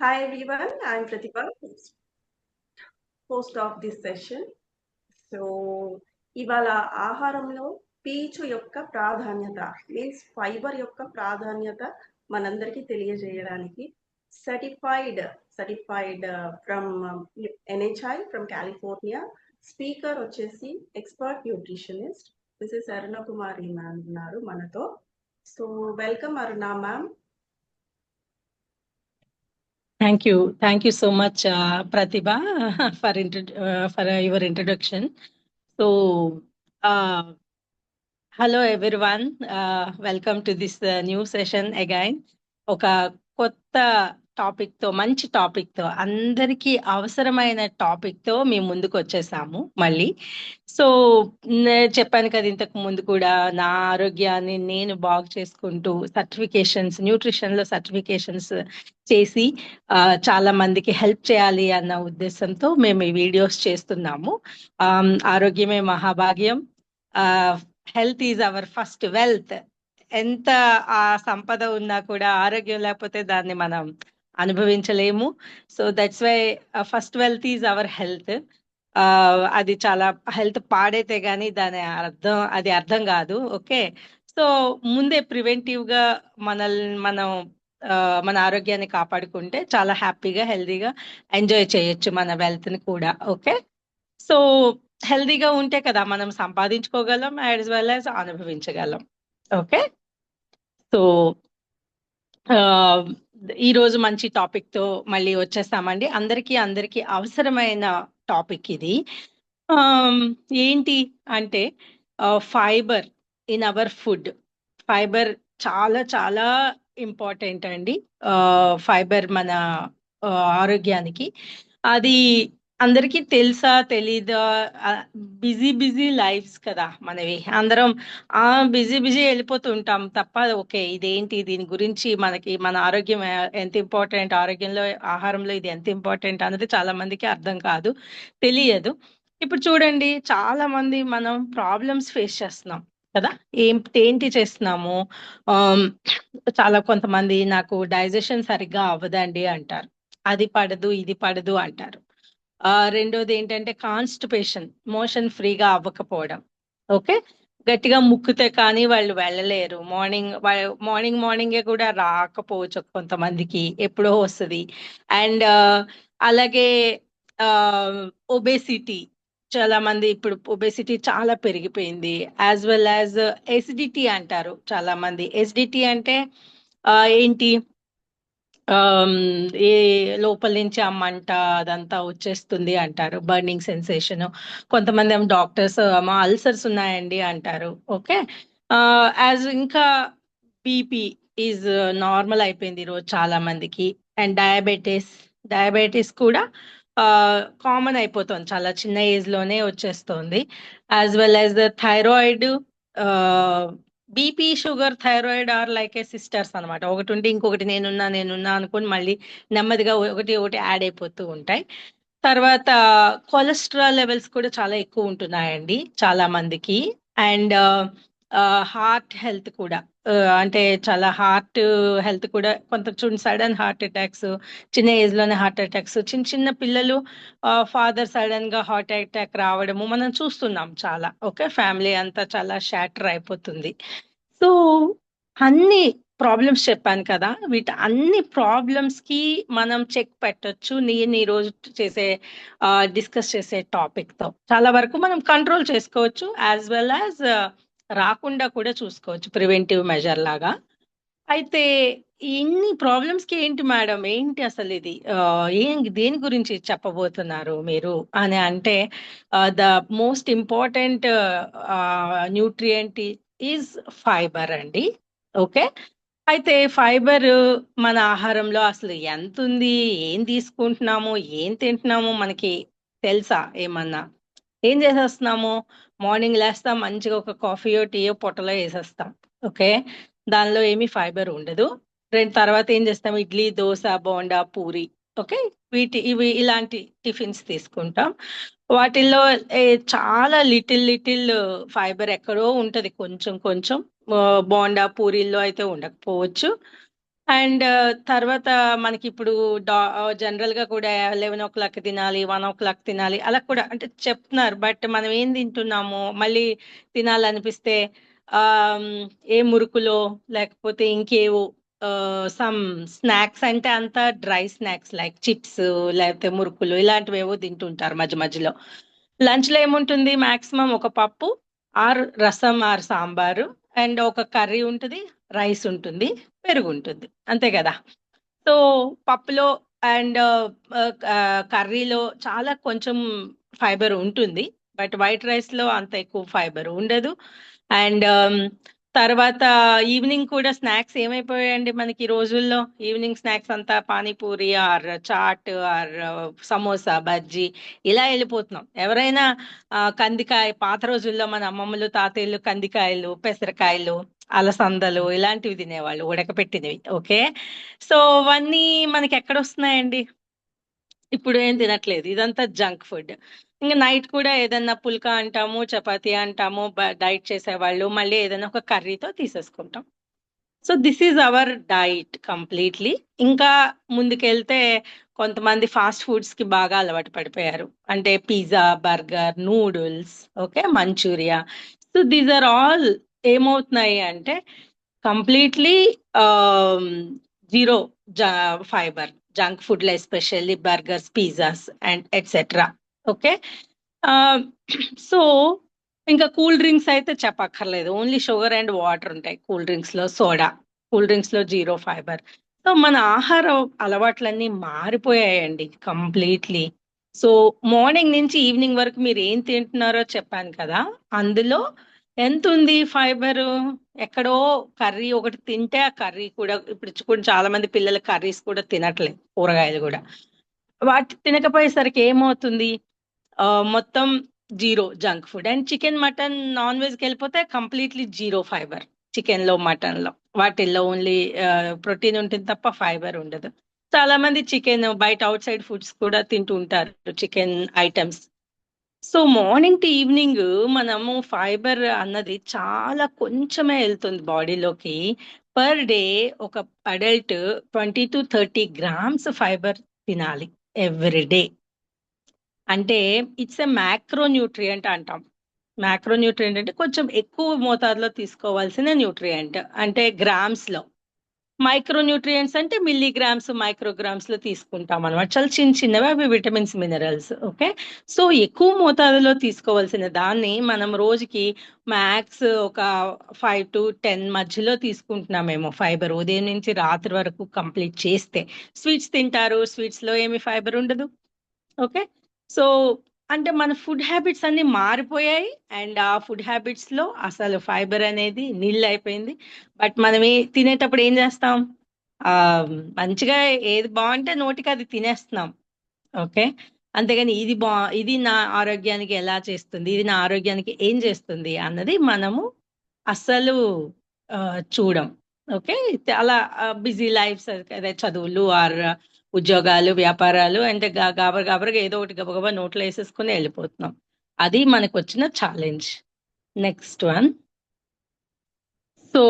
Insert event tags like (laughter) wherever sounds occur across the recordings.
Hi everyone, I'm Pratibha, host- of this session. So ఇవాళ ఆహారంలో పీచు యొక్క ప్రాధాన్యత మీన్స్ ఫైబర్ యొక్క ప్రాధాన్యత మనందరికీ తెలియజేయడానికి certified certified from NHI from California speaker వచ్చేసి expert nutritionist Mrs Aruna Kumari ma'am ఉన్నారు మనతో. So welcome Aruna ma'am Thank you. Thank you so much, uh, Pratibha, (laughs) for, intro- uh, for uh, your introduction. So, uh, hello everyone. Uh, welcome to this uh, new session again. ఒక కొత్త టాపిక్తో మంచి టాపిక్తో అందరికీ అవసరమైన టాపిక్తో మేము ముందుకు వచ్చేసాము మళ్ళీ. సో చెప్పాను కదా ఇంతకు ముందు కూడా నా ఆరోగ్యాన్ని నేను బాగు చేసుకుంటూ సర్టిఫికేషన్స్ న్యూట్రిషన్లో సర్టిఫికేషన్స్ చేసి చాలా మందికి హెల్ప్ చేయాలి అన్న ఉద్దేశంతో మేము ఈ వీడియోస్ చేస్తున్నాము. ఆరోగ్యమే మహాభాగ్యం. Health is our first wealth ఎంత ఆ సంపద ఉన్నా కూడా ఆరోగ్యం లేకపోతే దాన్ని మనం అనుభవించలేము. So that's why first wealth is our health అది చాలా హెల్త్ పాడైతే కానీ దాని అర్థం అది అర్థం కాదు. ఓకే సో ముందే ప్రివెంటివ్గా మనల్ని మనం uh, మన ఆరోగ్యాన్ని కాపాడుకుంటే చాలా హ్యాపీగా హెల్దీగా ఎంజాయ్ చేయొచ్చు మన వెల్త్ని కూడా. ఓకే సో హెల్దీగా ఉంటే కదా మనం సంపాదించుకోగలం యాజ్ వెల్ యాజ్ అనుభవించగలం. ఓకే సో uh, ఈ రోజు మంచి టాపిక్తో మళ్ళీ వచ్చేస్తామండి. అందరికీ అందరికీ అవసరమైన టాపిక్ ఇది. ఏంటి అంటే fibre in our food fibre చాలా చాలా ఇంపార్టెంట్ అండి. ఫైబర్ మన ఆరోగ్యానికి. అది అందరికీ తెలుసా తెలీదా? బిజీ బిజీ లైఫ్స్ కదా మనవి. అందరం ఆ బిజీ బిజీ వెళ్ళిపోతుంటాం తప్ప ఓకే ఇదేంటి? దీని గురించి మనకి మన ఆరోగ్యం ఎంత ఇంపార్టెంట్? ఆరోగ్యంలో ఆహారంలో ఇది ఎంత ఇంపార్టెంట్? అన్నది చాలా మందికి అర్థం కాదు తెలియదు. ఇప్పుడు చూడండి చాలా మంది మనం ప్రాబ్లమ్స్ ఫేస్ చేస్తున్నాం కదా? ఏం ఏంటి చేస్తున్నాము? చాలా కొంతమంది నాకు డైజెషన్ సరిగ్గా అవ్వదండి అంటారు. అది పడదు ఇది పడదు అంటారు. రెండోది ఏంటంటే కాన్స్టిపేషన్ మోషన్ ఫ్రీగా అవ్వకపోవడం. ఓకే? గట్టిగా ముక్కుతే కానీ వాళ్ళు వెళ్ళలేరు. మార్నింగ్ మార్నింగ్ మార్నింగే కూడా రాకపోవచ్చు కొంతమందికి ఎప్పుడో వస్తుంది. అండ్ అలాగే ఒబేసిటీ చాలా మంది ఇప్పుడు ఒబేసిటీ చాలా పెరిగిపోయింది. యాజ్ వెల్ యాజ్ ఎసిడిటీ అంటారు చాలా మంది ఎసిడిటీ అంటే ఏంటి? ఏ లోపల నుంచి ఆ మంట అదంతా వచ్చేస్తుంది అంటారు బర్నింగ్ సెన్సేషన్ కొంతమంది ఏమో డాక్టర్స్ మా అల్సర్స్ ఉన్నాయండి అంటారు. ఓకే యాజ్ ఇంకా బీపీ ఈజ్ నార్మల్ అయిపోయింది ఈరోజు చాలా మందికి. అండ్ డయాబెటీస్ డయాబెటీస్ కూడా కామన్ అయిపోతుంది. చాలా చిన్న ఏజ్లోనే వచ్చేస్తుంది. As well as the thyroid BP sugar thyroid are like a sisters అన్నమాట ఒకటి ఉంటే ఇంకొకటి నేనున్నా నేనున్నా అనుకుని మళ్ళీ నెమ్మదిగా ఒకటి ఒకటి యాడ్ అయిపోతూ ఉంటాయి. తర్వాత కొలెస్ట్రాల్ లెవెల్స్ కూడా చాలా ఎక్కువ ఉంటున్నాయండి చాలా మందికి. అండ్ హార్ట్ హెల్త్ కూడా. అంటే చాలా హార్ట్ హెల్త్ కూడా కొంత చూడండి సడన్ హార్ట్ అటాక్స్ చిన్న ఏజ్లోనే హార్ట్ అటాక్స్ చిన్న చిన్న పిల్లలు ఫాదర్ సడన్గా హార్ట్ అటాక్ రావడము మనం చూస్తున్నాం చాలా. ఓకే ఫ్యామిలీ అంతా చాలా షాటర్ అయిపోతుంది. సో అన్ని ప్రాబ్లమ్స్ చెప్పాను కదా వీటి అన్ని ప్రాబ్లమ్స్కి మనం చెక్ పెట్టొచ్చు. నేను ఈ రోజు చేసే డిస్కస్ చేసే టాపిక్తో చాలా వరకు మనం కంట్రోల్ చేసుకోవచ్చు యాజ్ వెల్ యాజ్ రాకుండా కూడా చూసుకోవచ్చు ప్రివెంటివ్ మెజర్ లాగా. అయితే ఇన్ని ప్రాబ్లమ్స్కి ఏంటి మేడం? ఏంటి అసలు ఇది? ఏం దేని గురించి చెప్పబోతున్నారు మీరు? అని అంటే the most important nutrient is fibre అండి. ఓకే? అయితే ఫైబర్ మన ఆహారంలో అసలు ఎంత ఉంది? ఏం తీసుకుంటున్నాము? ఏం తింటున్నాము? మనకి తెలుసా ఏమన్నా? ఏం చేసేస్తున్నాము? మార్నింగ్ లేస్తాం మంచిగా ఒక కాఫీయో టీయో పొట్టలో వేసేస్తాం. ఓకే? దానిలో ఏమీ ఫైబర్ ఉండదు. రెండు తర్వాత ఏం చేస్తాం? ఇడ్లీ దోశ బోండా పూరి. ఓకే? వీటి ఇవి ఇలాంటి టిఫిన్స్ తీసుకుంటాం. వాటిల్లో చాలా లిటిల్ లిటిల్ ఫైబర్ ఎక్కడో ఉంటది. కొంచెం కొంచెం. బోండా పూరీల్లో అయితే ఉండకపోవచ్చు. అండ్ తర్వాత మనకి ఇప్పుడు జనరల్గా కూడా లెవెన్ ఓ క్లాక్ తినాలి వన్ ఓ క్లాక్ తినాలి అలా కూడా అంటే చెప్తున్నారు. బట్ మనం ఏం తింటున్నాము మళ్ళీ తినాలనిపిస్తే ఆ ఏ మురుకులో లేకపోతే ఇంకేవో సమ్ స్నాక్స్ అంటే అంతా డ్రై స్నాక్స్ లైక్ చిప్స్ లేకపోతే మురుకులు ఇలాంటివి ఏవో తింటుంటారు మధ్య మధ్యలో. లంచ్లో ఏముంటుంది మాక్సిమం ఒక పప్పు or rasam or sambar and ఒక కర్రీ ఉంటుంది రైస్ ఉంటుంది పెరుగు ఉంటుంది. అంతే కదా? సో పప్పులో అండ్ కర్రీలో చాలా కొంచెం ఫైబర్ ఉంటుంది. బట్ వైట్ రైస్లో అంత ఎక్కువ ఫైబర్ ఉండదు. అండ్ తర్వాత ఈవినింగ్ కూడా స్నాక్స్ ఏమైపోయాయండి మనకి ఈ రోజుల్లో? ఈవినింగ్ స్నాక్స్ అంతా పానీపూరి ఆర్ చాట్ ఆర్ సమోసా బజ్జీ ఇలా వెళ్ళిపోతున్నాం. ఎవరైనా కందికాయ పాత రోజుల్లో మన అమ్మమ్మలు తాతయ్యలు కందికాయలు పెసరకాయలు అలసందలు ఇలాంటివి తినేవాళ్ళు ఉడకపెట్టినవి. ఓకే? సో అవన్నీ మనకి ఎక్కడ వస్తున్నాయండి? ఇప్పుడు ఏం తినట్లేదు. ఇదంతా జంక్ ఫుడ్. ఇంకా నైట్ కూడా ఏదన్నా పుల్కా అంటాము చపాతీ అంటాము డైట్ చేసేవాళ్ళు. మళ్ళీ ఏదైనా ఒక కర్రీతో తీసేసుకుంటాం. So this is our diet completely. ఇంకా ముందుకెళ్తే కొంతమంది ఫాస్ట్ ఫుడ్స్కి బాగా అలవాటు పడిపోయారు. అంటే pizza burger noodles okay manchuria. So these are all ఏమవుతున్నాయి అంటే కంప్లీట్లీ జీరో ఫైబర్ జంక్ ఫుడ్లో especially burgers pizzas and etcetera. Okay? So ఇంకా కూల్ డ్రింక్స్ అయితే చెప్పక్కర్లేదు. ఓన్లీ షుగర్ అండ్ వాటర్ ఉంటాయి కూల్ డ్రింక్స్లో సోడా. కూల్ డ్రింక్స్లో జీరో ఫైబర్. సో మన ఆహార అలవాట్లన్నీ మారిపోయాయండి కంప్లీట్లీ. సో మార్నింగ్ నుంచి ఈవినింగ్ వరకు మీరు ఏం తింటున్నారో చెప్పాను కదా. అందులో ఎంత ఉంది ఫైబర్? ఎక్కడో కర్రీ ఒకటి తింటే ఆ కర్రీ కూడా ఇప్పుడు కూడా చాలా మంది పిల్లలు కర్రీస్ కూడా తినట్లేదు కూరగాయలు కూడా. వాటి తినకపోయేసరికి ఏమవుతుంది? మొత్తం zero junk food. And chicken mutton non వెజ్కి వెళ్ళిపోతే కంప్లీట్లీ జీరో ఫైబర్ చికెన్లో మటన్లో వాటిల్లో ఓన్లీ ప్రోటీన్ ఉంటుంది తప్ప ఫైబర్ ఉండదు. చాలా మంది చికెన్ బయట అవుట్ సైడ్ ఫుడ్స్ కూడా తింటూ ఉంటారు chicken items. So morning to evening మనము ఫైబర్ అన్నది చాలా కొంచెమే వెళ్తుంది బాడీలోకి. పర్ డే ఒక adult twenty to thirty grams fibre తినాలి ఎవ్రీ డే. అంటే ఇట్స్ ఎ మ్యాక్రో న్యూట్రియంట్ అంటాం. మ్యాక్రో న్యూట్రియంట్ అంటే కొంచెం ఎక్కువ మోతాదులో తీసుకోవాల్సిన న్యూట్రియంట్ అంటే గ్రామ్స్లో. మైక్రో న్యూట్రియంట్స్ అంటే మిల్లీగ్రామ్స్ మైక్రోగ్రామ్స్లో తీసుకుంటాం అనమాట చాలా చిన్న చిన్నవి అవి విటమిన్స్ మినరల్స్ ఓకే సో ఎక్కువ మోతాదులో తీసుకోవాల్సిన దాన్ని మనం రోజుకి మ్యాక్స్ ఒక ఫైవ్ టు టెన్ మధ్యలో తీసుకుంటున్నామేమో ఫైబర్ ఉదయం నుంచి రాత్రి వరకు కంప్లీట్ చేస్తే. స్వీట్స్ తింటారు. స్వీట్స్లో ఏమి ఫైబర్ ఉండదు. ఓకే సో అంటే మన ఫుడ్ హ్యాబిట్స్ అన్ని మారిపోయాయి. అండ్ ఆ ఫుడ్ హ్యాబిట్స్లో అసలు ఫైబర్ అనేది నీళ్ళు అయిపోయింది. బట్ మనం ఏ తినేటప్పుడు ఏం చేస్తాం? ఆ మంచిగా ఏది బాగుంటే నోటికి అది తినేస్తున్నాం. ఓకే? అంతేగాని ఇది బా ఇది నా ఆరోగ్యానికి ఎలా చేస్తుంది? ఇది నా ఆరోగ్యానికి ఏం చేస్తుంది? అన్నది మనము అస్సలు చూడం. ఓకే? అలా బిజీ లైఫ్స్ అదే చదువులు ఆర్ ఉద్యోగాలు వ్యాపారాలు అంటే గాబర గాబరగా ఏదో ఒకటి గబగబా నోట్లో వేసేసుకుని వెళ్ళిపోతున్నాం. అది మనకు వచ్చిన ఛాలెంజ్ నెక్స్ట్ వన్ సో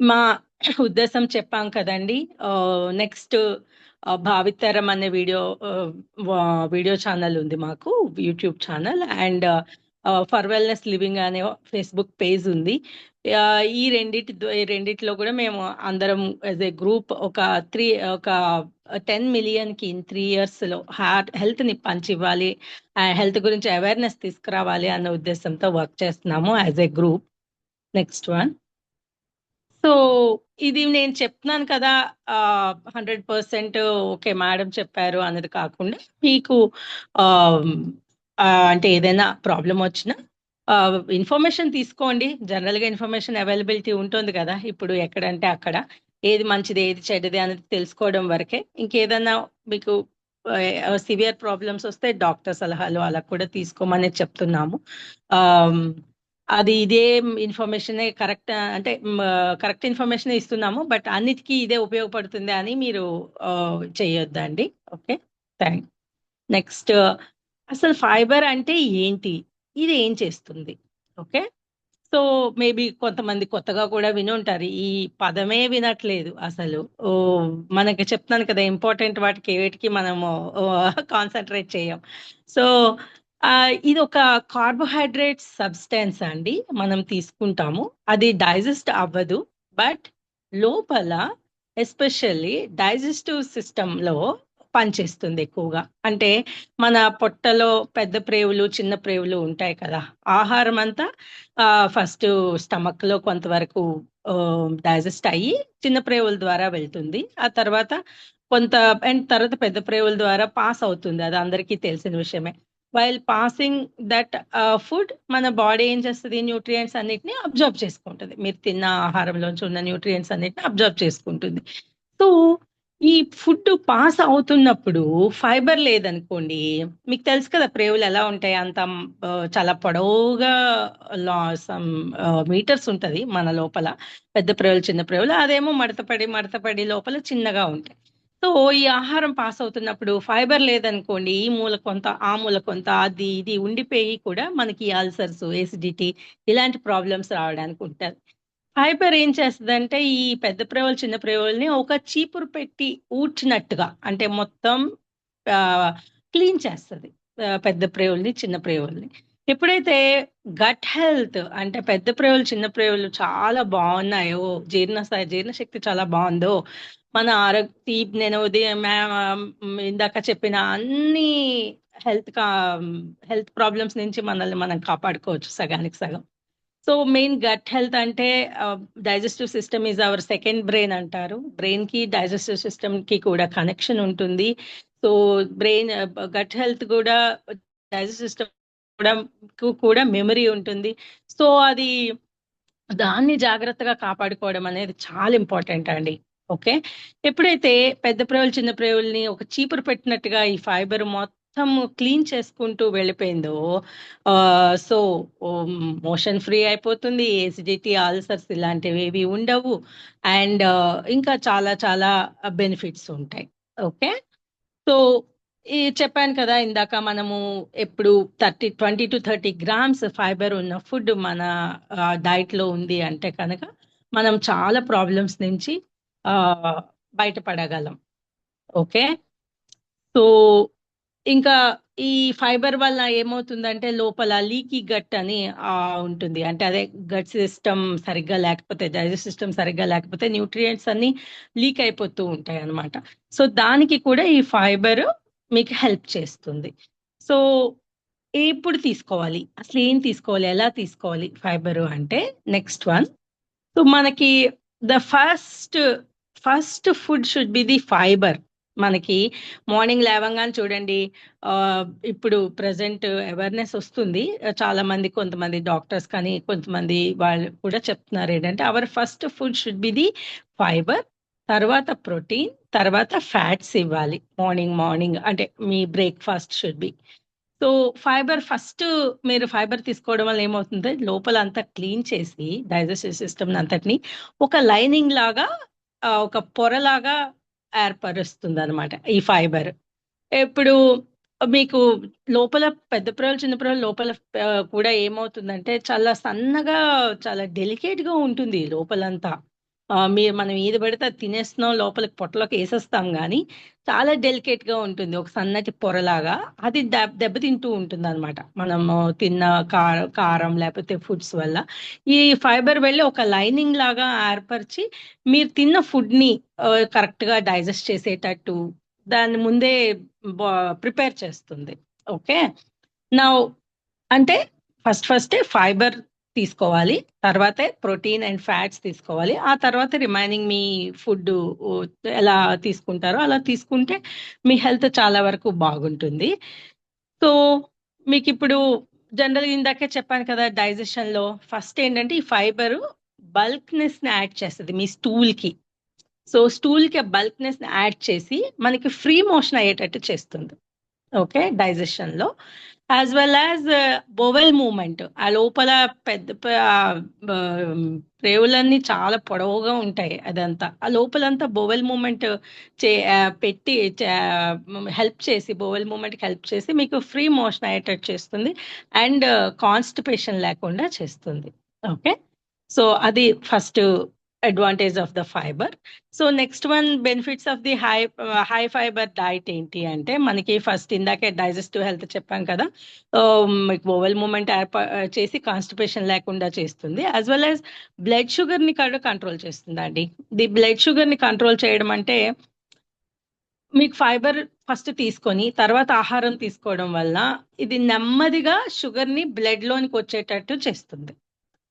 మా ఉద్దేశం చెప్పాం కదండి. Uh, నెక్స్ట్ uh, భావితరం అనే వీడియో uh, వీడియో ఛానల్ ఉంది మాకు YouTube channel. And for wellness living అనే ఫేస్బుక్ పేజ్ ఉంది. ఈ రెండిటి ఈ రెండిట్లో కూడా మేము అందరం యాజ్ ఏ గ్రూప్ ఒక త్రీ ఒక టెన్ మిలియన్కి ఇన్ త్రీ ఇయర్స్లో హార్ట్ హెల్త్ని పంచివ్వాలి హెల్త్ గురించి అవేర్నెస్ తీసుకురావాలి అన్న ఉద్దేశంతో వర్క్ చేస్తున్నాము as a group next one so ఇది నేను చెప్తున్నాను కదా హండ్రెడ్ పర్సెంట్ ఓకే మేడం చెప్పారు అన్నది కాకుండా మీకు అంటే ఏదైనా ప్రాబ్లం వచ్చినా ఇన్ఫర్మేషన్ తీసుకోండి. జనరల్గా ఇన్ఫర్మేషన్ అవైలబిలిటీ ఉంటుంది కదా. ఇప్పుడు ఎక్కడంటే అక్కడ. ఏది మంచిది ఏది చెడ్డది అనేది తెలుసుకోవడం వరకే. ఇంకేదైనా మీకు సివియర్ ప్రాబ్లమ్స్ వస్తే డాక్టర్ సలహాలు అలా కూడా తీసుకోమని చెప్తున్నాము. అది ఇదే ఇన్ఫర్మేషన్ కరెక్ట్ అంటే కరెక్ట్ ఇన్ఫర్మేషన్ ఇస్తున్నాము. బట్ అన్నిటికీ ఇదే ఉపయోగపడుతుంది అని మీరు చేయొద్దండి. ఓకే? థ్యాంక్ నెక్స్ట్ అసలు ఫైబర్ అంటే ఏంటి? ఇది ఏం చేస్తుంది? ఓకే? సో మేబీ కొంతమంది కొత్తగా కూడా వినుంటారు ఈ పదమే వినట్లేదు అసలు. ఓ మనకి చెప్తున్నాను కదా ఇంపార్టెంట్ వాటికి వేటికి మనము కాన్సన్ట్రేట్ చేయం. సో ఇది ఒక కార్బోహైడ్రేట్ సబ్స్టెన్స్ అండి. మనం తీసుకుంటాము. అది డైజెస్ట్ అవ్వదు. బట్ లోపల ఎస్పెషల్లీ డైజెస్టివ్ సిస్టంలో పనిచేస్తుంది ఎక్కువగా. అంటే మన పొట్టలో పెద్ద ప్రేవులు చిన్న ప్రేవులు ఉంటాయి కదా. ఆహారం అంతా ఫస్ట్ స్టమక్లో కొంతవరకు డైజెస్ట్ అయ్యి చిన్న ప్రేవుల ద్వారా వెళ్తుంది. ఆ తర్వాత కొంత అండ్ తర్వాత పెద్ద ప్రేవుల ద్వారా పాస్ అవుతుంది. అది అందరికీ తెలిసిన విషయమే. వైల్ పాసింగ్ దట్ ఫుడ్ మన బాడీ ఏం చేస్తుంది? న్యూట్రియంట్స్ అన్నిటిని అబ్జర్వ్ చేసుకుంటుంది. మీరు తిన్న ఆహారంలోంచి ఉన్న న్యూట్రియంట్స్ అన్నిటిని అబ్జర్వ్ చేసుకుంటుంది. సో ఈ ఫుడ్ పాస్ అవుతున్నప్పుడు ఫైబర్ లేదనుకోండి మీకు తెలుసు కదా ప్రేవులు ఎలా ఉంటాయి? అంత చాలా పొడవుగా సమ్ మీటర్స్ ఉంటది మన లోపల. పెద్ద ప్రేవులు చిన్న ప్రేవులు అదేమో మడతపడి మడతపడి లోపల చిన్నగా ఉంటాయి. సో ఈ ఆహారం పాస్ అవుతున్నప్పుడు ఫైబర్ లేదనుకోండి ఈ మూల కొంత ఆ మూల కొంత అది ఇది ఉండిపోయి కూడా మనకి అల్సర్స్ ఎసిడిటీ ఇలాంటి ప్రాబ్లమ్స్ రావడానికి ఉంటుంది. ఫైబర్ ఏం చేస్తుందంటే ఈ పెద్ద ప్రేవులు చిన్న ప్రేవుల్ని ఒక చీపురు పెట్టి ఊడ్చినట్టుగా అంటే మొత్తం క్లీన్ చేస్తుంది పెద్ద ప్రేవుల్ని చిన్న ప్రేవుల్ని ఎప్పుడైతే గట్ హెల్త్ అంటే పెద్ద ప్రేవులు చిన్న ప్రేవులు చాలా బాగున్నాయో జీర్ణ జీర్ణశక్తి చాలా బాగుందో మన ఆరోగ్య నేను ఉదయం ఇందాక చెప్పిన అన్ని హెల్త్ కా హెల్త్ ప్రాబ్లమ్స్ నుంచి మనల్ని మనం కాపాడుకోవచ్చు సగానికి సగం. సో మెయిన్ గట్ హెల్త్ అంటే digestive system is our second brain అంటారు. బ్రెయిన్కి డైజెస్టివ్ సిస్టమ్కి కూడా కనెక్షన్ ఉంటుంది. సో బ్రెయిన్ గట్ హెల్త్ కూడా డైజెస్టివ్ సిస్టమ్ కూడా కు కూడా మెమరీ ఉంటుంది. సో అది దాన్ని జాగ్రత్తగా కాపాడుకోవడం అనేది చాలా ఇంపార్టెంట్ అండి. ఓకే ఎప్పుడైతే పెద్ద ప్రేవులు చిన్న ప్రేవుల్ని ఒక చీపురు పెట్టినట్టుగా ఈ ఫైబర్ మొత్తం మొత్తం క్లీన్ చేసుకుంటూ వెళ్ళిపోయిందో సో మోషన్ ఫ్రీ అయిపోతుంది. ఏసిడిటీ ఆల్సర్స్ ఇలాంటివి ఏవి ఉండవు. అండ్ ఇంకా చాలా చాలా బెనిఫిట్స్ ఉంటాయి. ఓకే? సో ఈ చెప్పాను కదా ఇందాక మనము ఎప్పుడు thirty twenty to thirty grams fibre ఉన్న ఫుడ్ మన డైట్లో ఉంది అంటే కనుక మనం చాలా ప్రాబ్లమ్స్ నుంచి బయటపడగలం. ఓకే? సో ఇంకా ఈ ఫైబర్ వల్ల ఏమవుతుందంటే లోపల లీకీ గట్ అని ఉంటుంది. అంటే అదే గట్ సిస్టమ్ సరిగ్గా లేకపోతే డైజెస్ట్ సిస్టమ్ సరిగ్గా లేకపోతే న్యూట్రియంట్స్ అన్ని లీక్ అయిపోతూ ఉంటాయి అనమాట సో దానికి కూడా ఈ ఫైబర్ మీకు హెల్ప్ చేస్తుంది. సో ఎప్పుడు తీసుకోవాలి? అసలు ఏం తీసుకోవాలి? ఎలా తీసుకోవాలి ఫైబర్ అంటే నెక్స్ట్ వన్. సో మనకి the first first food should be the fibre. మనకి మార్నింగ్ లేవంగానే చూడండి ఇప్పుడు ప్రజెంట్ అవేర్నెస్ వస్తుంది. చాలా మంది కొంతమంది డాక్టర్స్ కానీ కొంతమంది వాళ్ళు కూడా చెప్తున్నారు ఏంటంటే our first food should be the fibre తర్వాత ప్రోటీన్ తర్వాత ఫ్యాట్స్ ఇవ్వాలి. మార్నింగ్ మార్నింగ్ అంటే మీ breakfast should be so fibre first మీరు ఫైబర్ తీసుకోవడం వల్ల ఏమవుతుంది? లోపల అంతా క్లీన్ చేసి డైజెస్టివ్ సిస్టమ్ అంతటిని ఒక లైనింగ్ లాగా ఒక పొరలాగా ఏర్పరుస్తుంది అనమాట ఈ ఫైబర్. ఇప్పుడు మీకు లోపల పెద్ద పొరలు చిన్న పొరలు లోపల కూడా ఏమవుతుందంటే చాలా సన్నగా చాలా డెలికేట్గా ఉంటుంది లోపలంతా. మీరు మనం ఏది పడితే అది తినేస్తున్నాం లోపలికి పొట్టలోకి వేసేస్తాం కానీ చాలా డెలికేట్గా ఉంటుంది. ఒక సన్నటి పొరలాగా అది దెబ్ దెబ్బతింటూ ఉంటుంది అనమాట మనము తిన్న కారం కారం లేకపోతే ఫుడ్స్ వల్ల. ఈ ఫైబర్ వెళ్ళి ఒక లైనింగ్ లాగా ఏర్పరిచి మీరు తిన్న ఫుడ్ని కరెక్ట్గా డైజెస్ట్ చేసేటట్టు దాన్ని ముందే ప్రిపేర్ చేస్తుంది. ఓకే? నా అంటే ఫస్ట్ ఫస్టే ఫైబర్ తీసుకోవాలి. తర్వాతే ప్రోటీన్ అండ్ ఫ్యాట్స్ తీసుకోవాలి. ఆ తర్వాత రిమైనింగ్ మీ ఫుడ్ ఎలా తీసుకుంటారో అలా తీసుకుంటే మీ హెల్త్ చాలా వరకు బాగుంటుంది. సో మీకు ఇప్పుడు జనరల్ ఇందాకే చెప్పాను కదా డైజెషన్లో ఫస్ట్ ఏంటంటే ఈ ఫైబర్ బల్క్నెస్ని యాడ్ చేస్తుంది మీ స్టూల్కి సో స్టూల్కి బల్క్నెస్ని యాడ్ చేసి మనకి ఫ్రీ మోషన్ అయ్యేటట్టు చేస్తుంది. Okay డైజెషన్లో as well as bowel movement ఆ లోపల పెద్ద ప్రేవులన్నీ చాలా పొడవుగా ఉంటాయి అదంతా. ఆ లోపలంతా బోవెల్ మూమెంట్ చే పెట్టి హెల్ప్ చేసి బోవెల్ మూమెంట్ హెల్ప్ చేసి మీకు ఫ్రీ మోషన్ అయ్యేటట్టు చేస్తుంది అండ్ కాన్స్టిపేషన్ లేకుండా చేస్తుంది. ఓకే? సో అది first advantage of the fibre so next one benefits of the high high fibre diet ఏంటి అంటే మనకి ఫస్ట్ ఇందాకే డైజెస్టివ్ హెల్త్ చెప్పాం కదా um, మీకు ఓవెల్ మూమెంట్ ఏర్పా చేసి కాన్స్టిపేషన్ లేకుండా చేస్తుంది యాజ్ వెల్ యాజ్ బ్లడ్ షుగర్ని కూడా కంట్రోల్ చేస్తుంది అండి ది బ్లడ్ షుగర్ని కంట్రోల్ చేయడం అంటే మీకు ఫైబర్ ఫస్ట్ తీసుకొని తర్వాత ఆహారం తీసుకోవడం వల్ల ఇది నెమ్మదిగా షుగర్ని బ్లడ్లోనికి బ్లడ్ లోనికి వచ్చేటట్టు చేస్తుంది.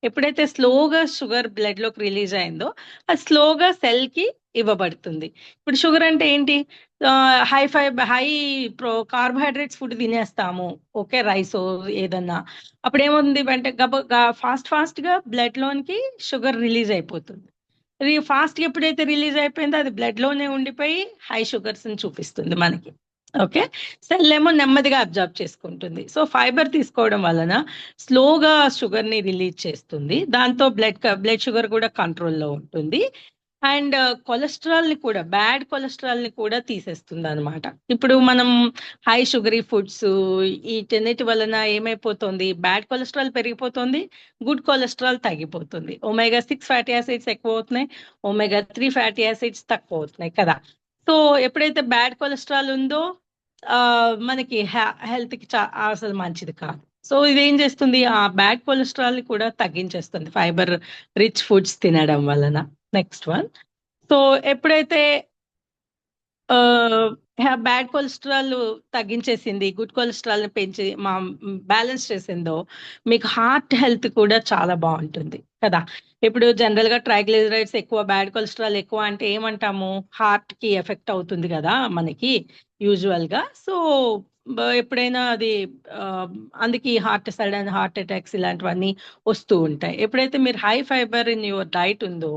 ఎప్పుడైతే స్లోగా షుగర్ బ్లడ్లోకి రిలీజ్ అయిందో అది స్లోగా సెల్కి ఇవ్వబడుతుంది. ఇప్పుడు షుగర్ అంటే ఏంటి? High fibre high pro carbohydrates food తినేస్తాము. Okay rice ఏదన్నా. అప్పుడు ఏముంది అంటే గబ ఫాస్ట్ ఫాస్ట్గా బ్లడ్ లోనికి షుగర్ రిలీజ్ అయిపోతుంది. ఫాస్ట్ ఎప్పుడైతే రిలీజ్ అయిపోయిందో అది బ్లడ్లోనే ఉండిపోయి హై షుగర్స్ని చూపిస్తుంది మనకి. ఓకే? సెల్ ఏమో నెమ్మదిగా అబ్జర్వ్ చేసుకుంటుంది. సో ఫైబర్ తీసుకోవడం వలన స్లోగా షుగర్ని రిలీజ్ చేస్తుంది. దాంతో బ్లడ్ బ్లడ్ షుగర్ కూడా కంట్రోల్లో ఉంటుంది. అండ్ కొలెస్ట్రాల్ని కూడా బ్యాడ్ కొలెస్ట్రాల్ని కూడా తీసేస్తుంది అనమాట ఇప్పుడు మనం హై షుగరీ ఫుడ్స్ వీటన్నిటి వలన ఏమైపోతుంది? బ్యాడ్ కొలెస్ట్రాల్ పెరిగిపోతుంది గుడ్ కొలెస్ట్రాల్ తగ్గిపోతుంది. ఒమేగా సిక్స్ ఫ్యాటీ యాసిడ్స్ ఎక్కువ అవుతున్నాయి ఒమేగా త్రీ ఫ్యాటీ యాసిడ్స్ తక్కువ అవుతున్నాయి కదా. సో ఎప్పుడైతే బ్యాడ్ కొలెస్ట్రాల్ ఉందో మనకి హెల్త్కి అసలు మంచిది కాదు. సో ఇది ఏం చేస్తుంది? ఆ బ్యాడ్ కొలెస్ట్రాల్ని కూడా తగ్గించేస్తుంది. ఫైబర్ రిచ్ ఫుడ్స్ తినడం వలన. Next one. సో ఎప్పుడైతే బ్యాడ్ కొలెస్ట్రాల్ తగ్గించేసింది గుడ్ కొలెస్ట్రాల్ని పెంచి మా బ్యాలెన్స్ చేసిందో మీకు హార్ట్ హెల్త్ కూడా చాలా బాగుంటుంది. కదా? ఇప్పుడు జనరల్గా ట్రైగ్లిజరైడ్స్ ఎక్కువ బ్యాడ్ కొలెస్ట్రాల్ ఎక్కువ అంటే ఏమంటాము? హార్ట్కి ఎఫెక్ట్ అవుతుంది కదా మనకి యూజువల్గా. సో ఎప్పుడైనా అది అందుకే హార్ట్ సడన్ హార్ట్ అటాక్స్ ఇలాంటివన్నీ వస్తూ ఉంటాయి. ఎప్పుడైతే మీరు high fibre in your diet ఉందో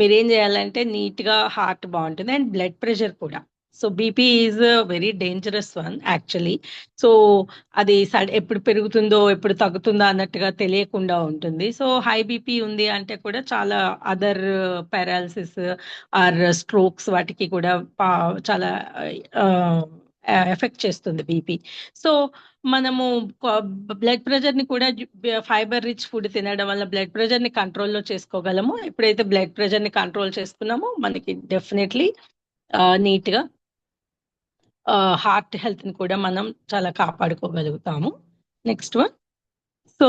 మీరు ఏం చేయాలంటే నీట్గా హార్ట్ బాగుంటుంది అండ్ బ్లడ్ ప్రెషర్ కూడా. So BP is very dangerous one actually so అది ఎప్పుడు పెరుగుతుందో ఎప్పుడు తగ్గుతుందో అన్నట్టుగా తెలియకుండా ఉంటుంది. సో హై బీపీ ఉంది అంటే కూడా చాలా అదర్ పారాలసిస్ ఆర్ స్ట్రోక్స్ వాటికి కూడా చాలా ఎఫెక్ట్ చేస్తుంది బీపీ సో మనము బ్లడ్ ప్రెషర్ని కూడా ఫైబర్ రిచ్ ఫుడ్ తినడం వల్ల బ్లడ్ ప్రెషర్ని కంట్రోల్లో చేసుకోగలము. ఎప్పుడైతే బ్లడ్ ప్రెషర్ని కంట్రోల్ చేసుకున్నామో మనకి డెఫినెట్లీ నీట్గా హార్ట్ హెల్త్ని కూడా మనం చాలా కాపాడుకోగలుగుతాము. నెక్స్ట్ వన్ సో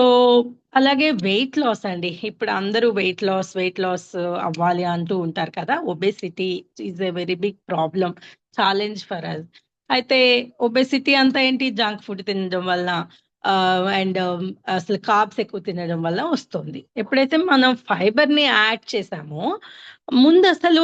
అలాగే వెయిట్ లాస్ అండి. ఇప్పుడు అందరూ వెయిట్ లాస్ వెయిట్ లాస్ అవ్వాలి అంటూ ఉంటారు కదా. Obesity is a very big problem challenge for us అయితే ఒబేసిటీ అంతా ఏంటి? జంక్ ఫుడ్ తినడం వల్ల అండ్ um, అసలు కాబ్స్ ఎక్కువ తినడం వల్ల వస్తుంది. ఎప్పుడైతే మనం ఫైబర్ని యాడ్ చేసామో ముందు అసలు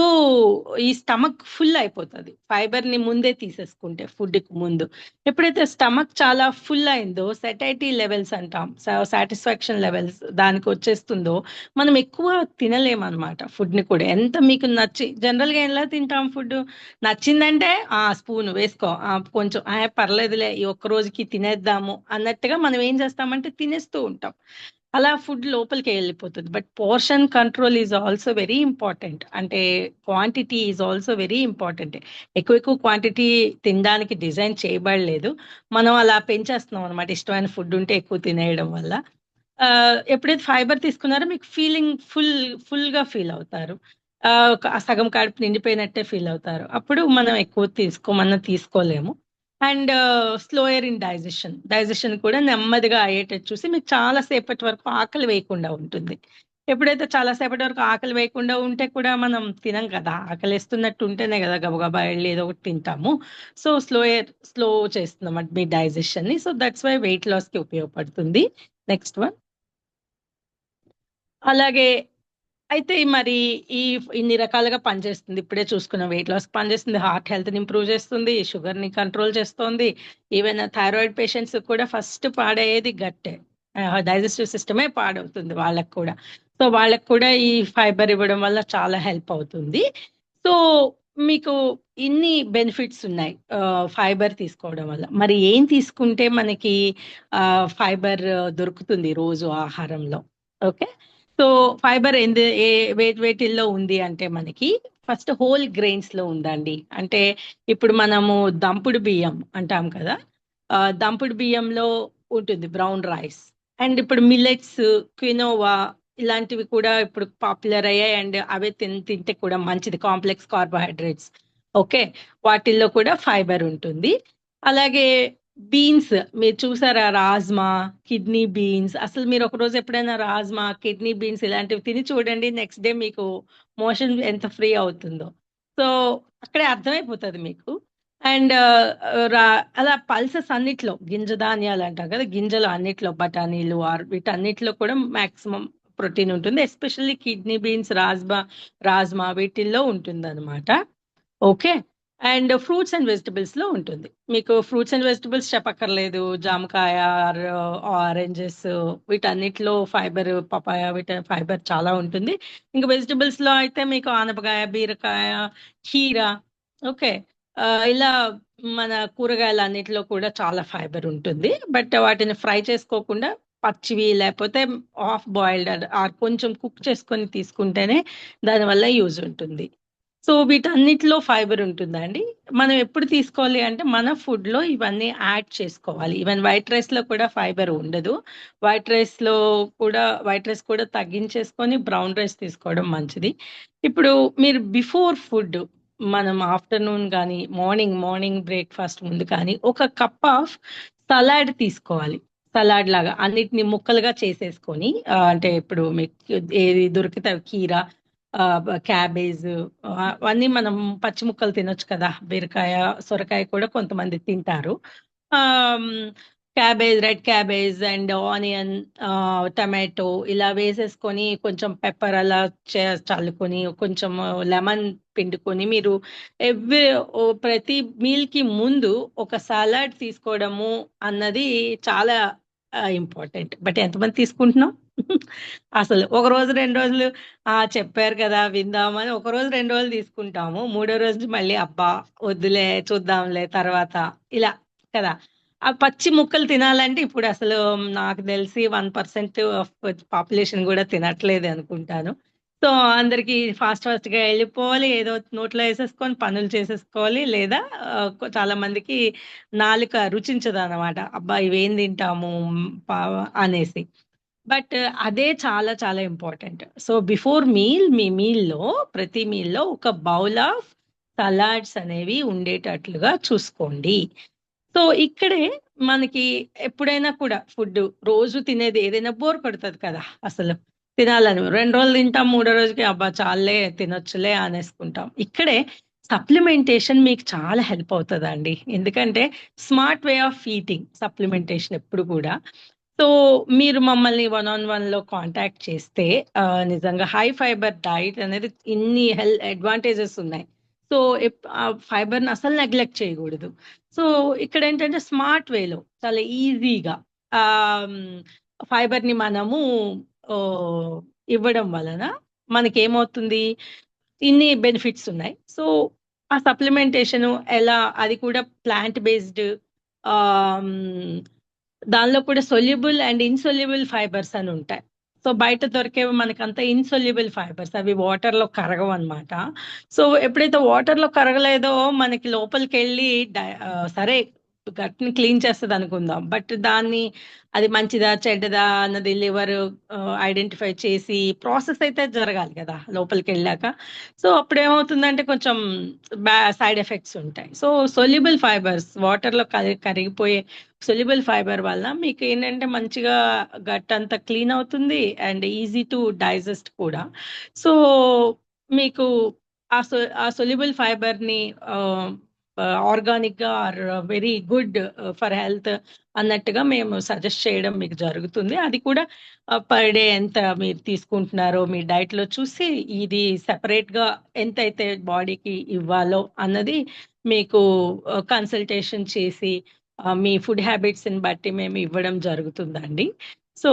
ఈ స్టమక్ ఫుల్ అయిపోతుంది. ఫైబర్ని ముందే తీసేసుకుంటే ఫుడ్కి ముందు. ఎప్పుడైతే స్టమక్ చాలా ఫుల్ అయిందో సెటైటీ లెవెల్స్ అంటాం సాటిస్ఫాక్షన్ లెవెల్స్ దానికి వచ్చేస్తుందో మనం ఎక్కువ తినలేమన్నమాట ఫుడ్ని కూడా. ఎంత మీకు నచ్చి జనరల్గా ఎలా తింటాం ఫుడ్ నచ్చిందంటే ఆ స్పూన్ వేసుకో. కొంచెం పర్లేదులే ఈ ఒక్క రోజుకి తినేద్దాము అన్నట్టుగా మనం ఏం చేస్తామంటే తినేస్తూ ఉంటాం. అలా ఫుడ్ లోపలికి వెళ్ళిపోతుంది. But portion control is also very important. అంటే quantity is also very important. ఎక్కువ ఎక్కువ క్వాంటిటీ తినడానికి డిజైన్ చేయబడలేదు. మనం అలా పెంచేస్తున్నాం అనమాట ఇష్టమైన ఫుడ్ ఉంటే ఎక్కువ తినేయడం వల్ల. ఎప్పుడైతే ఫైబర్ తీసుకున్నారో మీకు ఫీలింగ్ ఫుల్ ఫుల్గా ఫీల్ అవుతారు సగం కడుపు నిండిపోయినట్టే ఫీల్ అవుతారు. అప్పుడు మనం ఎక్కువ తీసుకోమన్నా తీసుకోలేము. And slower in digestion. Digestion కూడా నెమ్మదిగా అయ్యేటట్టు చూసి మీకు చాలా సేపటి వరకు ఆకలి వేయకుండా ఉంటుంది. ఎప్పుడైతే చాలా సేపటి వరకు ఆకలి వేయకుండా ఉంటే కూడా మనం తినం కదా. ఆకలి వేస్తున్నట్టు ఉంటేనే కదా గబగబా వెళ్ళి ఏదో ఒకటి తింటాము. సో స్లోయర్ స్లో చేస్తున్నాం అంటే మీ డైజెషన్ని సో దట్స్ వై వెయిట్ లాస్కి ఉపయోగపడుతుంది. నెక్స్ట్ వన్ అలాగే అయితే మరి ఈ ఇన్ని రకాలుగా పనిచేస్తుంది. ఇప్పుడే చూసుకున్న. వెయిట్ లాస్ పనిచేస్తుంది. హార్ట్ హెల్త్ని ఇంప్రూవ్ చేస్తుంది. షుగర్ని కంట్రోల్ చేస్తుంది. ఈవెన్ థైరాయిడ్ పేషెంట్స్ కూడా ఫస్ట్ పాడయ్యేది గట్టే. డైజెస్టివ్ సిస్టమే పాడవుతుంది వాళ్ళకు కూడా. సో వాళ్ళకు కూడా ఈ ఫైబర్ ఇవ్వడం వల్ల చాలా హెల్ప్ అవుతుంది. సో మీకు ఇన్ని బెనిఫిట్స్ ఉన్నాయి. ఫైబర్ తీసుకోవడం వల్ల. మరి ఏం తీసుకుంటే మనకి ఫైబర్ దొరుకుతుంది రోజు ఆహారంలో? ఓకే సో ఫైబర్ ఎందు ఏ వేటిల్లో ఉంది అంటే మనకి ఫస్ట్ హోల్ గ్రెయిన్స్లో ఉందండి అంటే ఇప్పుడు మనము దంపుడు బియ్యం అంటాం కదా దంపుడు బియ్యంలో ఉంటుంది బ్రౌన్ రైస్ అండ్ ఇప్పుడు మిల్లెట్స్ క్వినోవా ఇలాంటివి కూడా ఇప్పుడు పాపులర్ అయ్యాయి అండ్ అవే తిన్ తింటే కూడా మంచిది కాంప్లెక్స్ కార్బోహైడ్రేట్స్ ఓకే వాటిల్లో కూడా ఫైబర్ ఉంటుంది అలాగే బీన్స్ మీరు చూసారా రాజ్మా కిడ్నీ బీన్స్? అసలు మీరు ఒకరోజు ఎప్పుడైనా రాజ్మా కిడ్నీ బీన్స్ ఇలాంటివి తిని చూడండి నెక్స్ట్ డే మీకు మోషన్ ఎంత ఫ్రీ అవుతుందో. సో అక్కడే అర్థమైపోతుంది మీకు. అండ్ అలా పల్సెస్ అన్నిట్లో గింజ ధాన్యాలు అంటాం కదా గింజలు అన్నిట్లో బఠానీలు ఆర్ వీటన్నిటిలో కూడా మాక్సిమం ప్రోటీన్ ఉంటుంది. Especially kidney beans rajma rajma వీటిల్లో ఉంటుంది అనమాట ఓకే? అండ్ ఫ్రూట్స్ అండ్ వెజిటబుల్స్లో ఉంటుంది. మీకు ఫ్రూట్స్ అండ్ వెజిటబుల్స్ చెప్పక్కర్లేదు. జామకాయ ఆరెంజెస్ వీటన్నిటిలో ఫైబర్ పపాయ వీట ఫైబర్ చాలా ఉంటుంది. ఇంకా వెజిటబుల్స్లో అయితే మీకు ఆనపకాయ బీరకాయ కీర ఓకే. ఇలా మన కూరగాయలు అన్నిటిలో కూడా చాలా ఫైబర్ ఉంటుంది. బట్ వాటిని ఫ్రై చేసుకోకుండా పచ్చివి లేకపోతే ఆఫ్ బాయిల్డ్ ఆర్ కొంచెం కుక్ చేసుకొని తీసుకుంటేనే దానివల్ల యూజ్ ఉంటుంది. సో వీటన్నిటిలో ఫైబర్ ఉంటుందండి మనం ఎప్పుడు తీసుకోవాలి అంటే మన ఫుడ్లో ఇవన్నీ యాడ్ చేసుకోవాలి. ఈవెన్ వైట్ రైస్లో కూడా ఫైబర్ ఉండదు. వైట్ రైస్లో కూడా వైట్ రైస్ కూడా తగ్గించేసుకొని బ్రౌన్ రైస్ తీసుకోవడం మంచిది. ఇప్పుడు మీరు బిఫోర్ ఫుడ్ మనం ఆఫ్టర్నూన్ కానీ మార్నింగ్ మార్నింగ్ బ్రేక్ఫాస్ట్ ముందు కానీ ఒక కప్ ఆఫ్ సలాడ్ తీసుకోవాలి. సలాడ్ లాగా అన్నిటిని ముక్కలుగా చేసేసుకొని అంటే ఇప్పుడు మీకు ఏది దొరికితే కీర క్యాబేజ్ అవన్నీ మనం పచ్చి ముక్కలు తినొచ్చు కదా. బీరకాయ సొరకాయ కూడా కొంతమంది తింటారు. Cabbage red cabbage and onion tomato ఇలా వేసేసుకొని కొంచెం పెప్పర్ అలా చల్లుకొని కొంచెం లెమన్ పిండుకొని మీరు ఎవ్రీ ప్రతి మీల్కి ముందు ఒక సలాడ్ తీసుకోవడము అన్నది చాలా ఇంపార్టెంట్. బట్ ఎంతమంది తీసుకుంటున్నాం? అసలు ఒక రోజు రెండు రోజులు ఆ చెప్పారు కదా విందామని ఒక రోజు రెండు రోజులు తీసుకుంటాము. మూడో రోజు మళ్ళీ అబ్బా వద్దులే చూద్దాంలే తర్వాత ఇలా కదా. ఆ పచ్చి ముక్కలు తినాలంటే ఇప్పుడు అసలు నాకు తెలిసి వన్ పర్సెంట్ ఆఫ్ పాపులేషన్ కూడా తినట్లేదు అనుకుంటాను. సో అందరికి ఫాస్ట్ ఫాస్ట్గా వెళ్ళిపోవాలి. ఏదో నోట్లో వేసేసుకొని పనులు చేసేసుకోవాలి. లేదా చాలా మందికి నాలుక రుచించదు అనమాట అబ్బా ఇవేం తింటాము అనేసి. బట్ అదే చాలా చాలా ఇంపార్టెంట్. సో బిఫోర్ మీల్ మీ మీల్లో ప్రతి మీల్లో ఒక బౌల్ ఆఫ్ సలాడ్స్ అనేవి ఉండేటట్లుగా చూసుకోండి. సో ఇక్కడే మనకి ఎప్పుడైనా కూడా ఫుడ్ రోజు తినేది ఏదైనా బోర్ కొడుతుంది కదా అసలు తినాలని. రెండు రోజులు తింటాం మూడో రోజుకి అబ్బా చాలే తినొచ్చులే అనేసుకుంటాం. ఇక్కడే సప్లిమెంటేషన్ మీకు చాలా హెల్ప్ అవుతుంది అండి ఎందుకంటే smart way of eating supplementation ఎప్పుడు కూడా. సో మీరు మమ్మల్ని వన్ ఆన్ వన్లో కాంటాక్ట్ చేస్తే నిజంగా హై ఫైబర్ డైట్ అనేది ఇన్ని హెల్త్ అడ్వాంటేజెస్ ఉన్నాయి. సో ఫైబర్ని అసలు నెగ్లెక్ట్ చేయకూడదు. సో ఇక్కడ ఏంటంటే స్మార్ట్ వేలో చాలా ఈజీగా ఫైబర్ని మనము ఇవ్వడం వలన మనకేమవుతుంది? ఇన్ని బెనిఫిట్స్ ఉన్నాయి. సో ఆ సప్లిమెంటేషన్ ఎలా అది కూడా ప్లాంట్ బేస్డ్ దానిలో కూడా సొల్యుబుల్ అండ్ ఇన్సొల్యుబుల్ ఫైబర్స్ అని ఉంటాయి. సో బయట దొరికేవి మనకంతా అంత ఇన్సొల్యుబుల్ ఫైబర్స్ అవి వాటర్లో కరగవు అనమాట సో ఎప్పుడైతే వాటర్లో కరగలేదో మనకి లోపలికి వెళ్ళి సరే గట్ని క్లీన్ చేస్తుంది అనుకుందాం. బట్ దాన్ని అది మంచిదా చెడ్డదా అన్నది లివర్ ఐడెంటిఫై చేసి ప్రాసెస్ అయితే జరగాలి కదా లోపలికి వెళ్ళాక. సో అప్పుడు ఏమవుతుందంటే కొంచెం సైడ్ ఎఫెక్ట్స్ ఉంటాయి. సో సొల్యుబుల్ ఫైబర్స్ వాటర్లో కరిగిపోయే సొల్యుబుల్ ఫైబర్ వల్ల మీకు ఏంటంటే మంచిగా గట్ అంతా క్లీన్ అవుతుంది అండ్ ఈజీ టు డైజెస్ట్ కూడా. సో మీకు ఆ సొ ఆ సొల్యుబుల్ ఫైబర్ని Uh, ఆర్గానిక్గా or very good for health అన్నట్టుగా మేము సజెస్ట్ చేయడం మీకు జరుగుతుంది. అది కూడా uh, పర్ డే ఎంత మీరు తీసుకుంటున్నారో మీ డైట్లో చూసి ఇది సెపరేట్గా ఎంత అయితే బాడీకి ఇవ్వాలో అన్నది మీకు uh, కన్సల్టేషన్ చేసి మీ ఫుడ్ హ్యాబిట్స్ని బట్టి మేము ఇవ్వడం జరుగుతుందండి. సో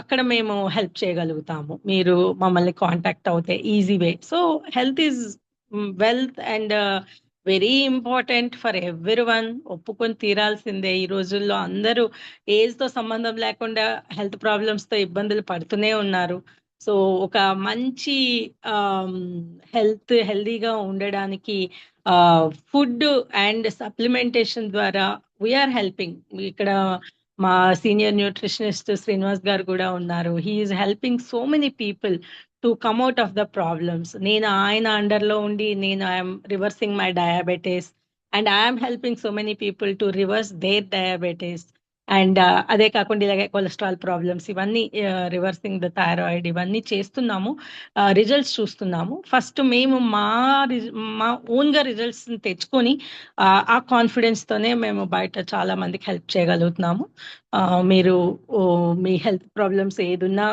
అక్కడ మేము హెల్ప్ చేయగలుగుతాము. మీరు మమ్మల్ని కాంటాక్ట్ అవుతే easy way so health is wealth and very important for everyone ఒప్పుకొని తీరాల్సిందే. ఈ రోజుల్లో అందరూ ఏజ్తో సంబంధం లేకుండా హెల్త్ ప్రాబ్లమ్స్తో ఇబ్బందులు పడుతూనే ఉన్నారు. సో ఒక మంచి హెల్త్ హెల్దీగా ఉండడానికి ఫుడ్ అండ్ సప్లిమెంటేషన్ ద్వారా వీఆర్ హెల్పింగ్. ఇక్కడ మా సీనియర్ న్యూట్రిషనిస్ట్ శ్రీనివాస్ గారు కూడా ఉన్నారు. He's helping so many people to come out of the problems నేను ఆయన అండర్లో ఉండి నేను I'm reversing my diabetes and I'm helping so many people to reverse their diabetes and అదే కాకుండా ఇలాగే కొలెస్ట్రాల్ ప్రాబ్లమ్స్ ఇవన్నీ రివర్సింగ్ ద థైరాయిడ్ ఇవన్నీ చేస్తున్నాము. రిజల్ట్స్ చూస్తున్నాము. ఫస్ట్ మేము మా మా ఓన్గా రిజల్ట్స్ తెచ్చుకొని ఆ, కాన్ఫిడెన్స్తోనే కాన్ఫిడెన్స్ తోనే మేము బయట చాలా మందికి హెల్ప్ చేయగలుగుతున్నాము. మీరు మీ హెల్త్ ప్రాబ్లమ్స్ ఏదున్నా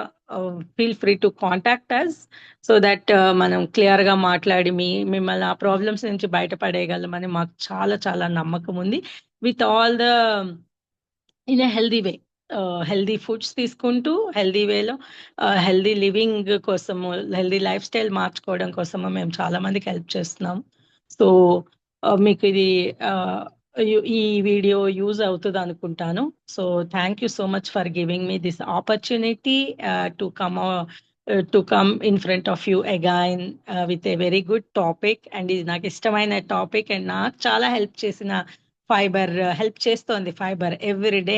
feel free to contact us so that మనం క్లియర్గా మాట్లాడి మీ మిమ్మల్ని ఆ ప్రాబ్లమ్స్ నుంచి బయటపడేయగలమని మాకు చాలా చాలా నమ్మకం ఉంది with all the in a healthy way healthy foods తీసుకుంటూ హెల్దీ వేలో హెల్దీ లివింగ్ కోసము హెల్దీ లైఫ్ స్టైల్ మార్చుకోవడం కోసము మేము చాలా మందికి హెల్ప్ చేస్తున్నాం. సో uh, మీకు ఇది uh, ఈ వీడియో యూజ్ అవుతుంది అనుకుంటాను. So thank you so much for giving me this opportunity to come to come in front of you again with a very good topic and ఇది నాకు ఇష్టమైన topic and నాకు చాలా హెల్ప్ చేసిన fibre help చేస్తోంది fibre every day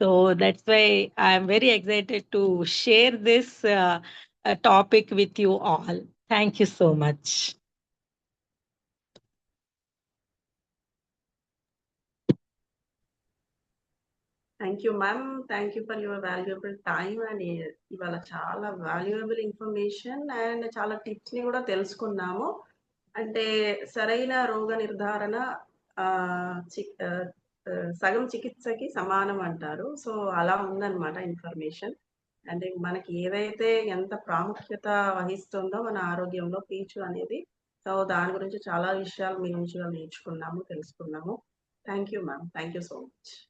so that's why I'm very excited to share this topic with you all thank you so much thank you ma'am thank you for your valuable time and ఇవాళ చాలా valuable information and చాలా టిప్స్ని కూడా తెలుసుకున్నాము. అంటే సరైన రోగ నిర్ధారణ సగం చికిత్సకి సమానం అంటారు సో అలా ఉందన్నమాట ఇన్ఫర్మేషన్. అంటే మనకి ఏదైతే ఎంత ప్రాముఖ్యత వహిస్తుందో మన ఆరోగ్యంలో పీచు అనేది. సో దాని గురించి చాలా విషయాలు మీ నుంచి నేర్చుకున్నాము తెలుసుకున్నాము. Thank you ma'am. Thank you so much.